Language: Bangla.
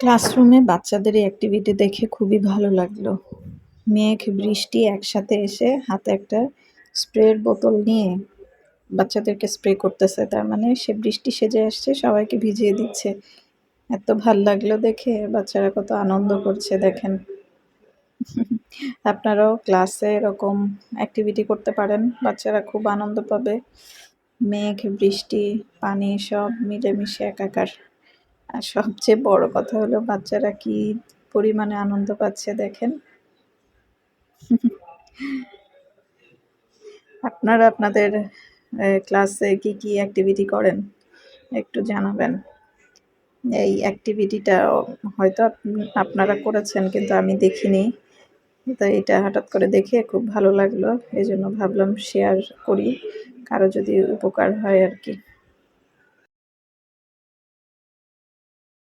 ক্লাসরুমে বাচ্চাদের এই অ্যাক্টিভিটি দেখে খুবই ভালো লাগল। মেঘ, বৃষ্টি একসাথে এসে হাতে একটা স্প্রের বোতল নিয়ে বাচ্চাদেরকে স্প্রে করতেছে। তার মানে সে বৃষ্টি সেজে আসছে, সবাইকে ভিজিয়ে দিচ্ছে। এত ভালো লাগল দেখে, বাচ্চারা কত আনন্দ করছে, দেখেন। আপনারাও ক্লাসে এরকম অ্যাক্টিভিটি করতে পারেন, বাচ্চারা খুব আনন্দ পাবে। মেঘ, বৃষ্টি, পানি সব মিলেমিশে একাকার। আর সবচেয়ে বড় কথা হলো, বাচ্চারা কি পরিমাণে আনন্দ পাচ্ছে দেখেন? আপনারা আপনাদের ক্লাসে কি কি অ্যাক্টিভিটি করেন? একটু জানাবেন। এই অ্যাক্টিভিটিটা হয়তো আপনারা করেছেন কিন্তু আমি দেখিনি। তো এটা হঠাৎ করে দেখে খুব ভালো লাগল এই জন্য ভাবলাম শেয়ার করি। কারও যদি উপকার হয় আর কি।